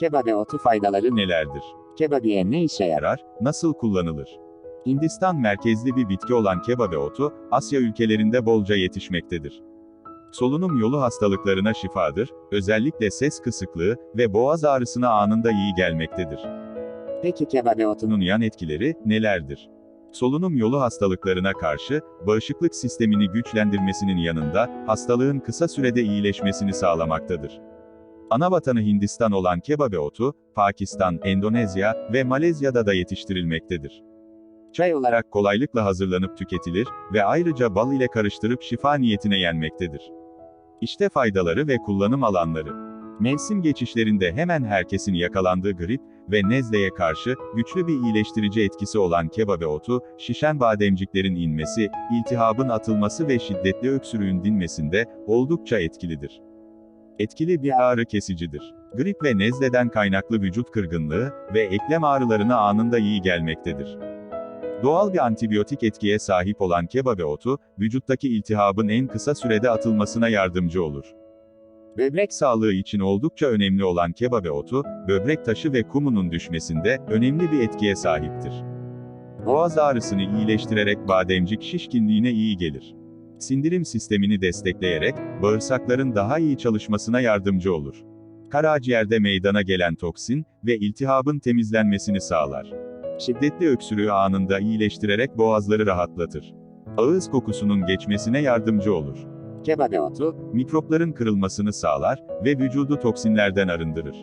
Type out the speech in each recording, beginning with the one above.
Kebabe otu faydaları ne? Nelerdir? Kebabiye ne işe yarar? Nasıl kullanılır? Hindistan merkezli bir bitki olan kebabe otu, Asya ülkelerinde bolca yetişmektedir. Solunum yolu hastalıklarına şifadır, özellikle ses kısıklığı ve boğaz ağrısına anında iyi gelmektedir. Peki kebabe otunun yan etkileri nelerdir? Solunum yolu hastalıklarına karşı, bağışıklık sistemini güçlendirmesinin yanında, hastalığın kısa sürede iyileşmesini sağlamaktadır. Ana vatanı Hindistan olan kebabe otu, Pakistan, Endonezya ve Malezya'da da yetiştirilmektedir. Çay olarak kolaylıkla hazırlanıp tüketilir ve ayrıca bal ile karıştırıp şifa niyetine yenmektedir. İşte faydaları ve kullanım alanları. Mevsim geçişlerinde hemen herkesin yakalandığı grip ve nezleye karşı güçlü bir iyileştirici etkisi olan kebabe otu, şişen bademciklerin inmesi, iltihabın atılması ve şiddetli öksürüğün dinmesinde oldukça etkilidir. Etkili bir ağrı kesicidir. Grip ve nezleden kaynaklı vücut kırgınlığı ve eklem ağrılarına anında iyi gelmektedir. Doğal bir antibiyotik etkiye sahip olan kebabe otu, vücuttaki iltihabın en kısa sürede atılmasına yardımcı olur. Böbrek sağlığı için oldukça önemli olan kebabe otu, böbrek taşı ve kumunun düşmesinde önemli bir etkiye sahiptir. Boğaz ağrısını iyileştirerek bademcik şişkinliğine iyi gelir. Sindirim sistemini destekleyerek bağırsakların daha iyi çalışmasına yardımcı olur. Karaciğerde meydana gelen toksin ve iltihabın temizlenmesini sağlar. Şiddetli öksürüğü anında iyileştirerek boğazları rahatlatır. Ağız kokusunun geçmesine yardımcı olur. kebabe otu, Mikropların kırılmasını sağlar ve vücudu toksinlerden arındırır.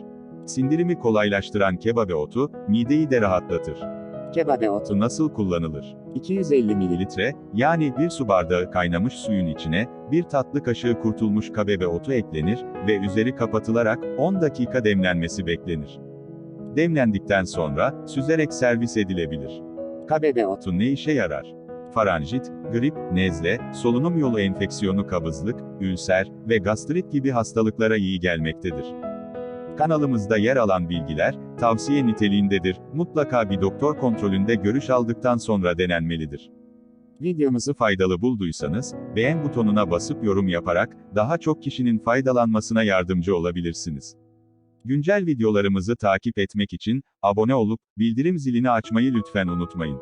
Sindirimi kolaylaştıran kebabe otu, mideyi de rahatlatır. Kebabe otu nasıl kullanılır? 250 ml, Litre, yani bir su bardağı kaynamış suyun içine, bir tatlı kaşığı kurtulmuş kabebe otu eklenir ve üzeri kapatılarak 10 dakika demlenmesi beklenir. Demlendikten sonra, süzerek servis edilebilir. kabebe Otu ne işe yarar? Faranjit, grip, nezle, solunum yolu enfeksiyonu kabızlık, ülser ve gastrit gibi hastalıklara iyi gelmektedir. Kanalımızda yer alan bilgiler, tavsiye niteliğindedir, mutlaka bir doktor kontrolünde görüş aldıktan sonra denenmelidir. Videomuzu faydalı bulduysanız, beğen butonuna basıp yorum yaparak, daha çok kişinin faydalanmasına yardımcı olabilirsiniz. Güncel videolarımızı takip etmek için, abone olup, bildirim zilini açmayı lütfen unutmayın.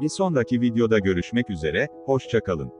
Bir sonraki videoda görüşmek üzere, hoşçakalın.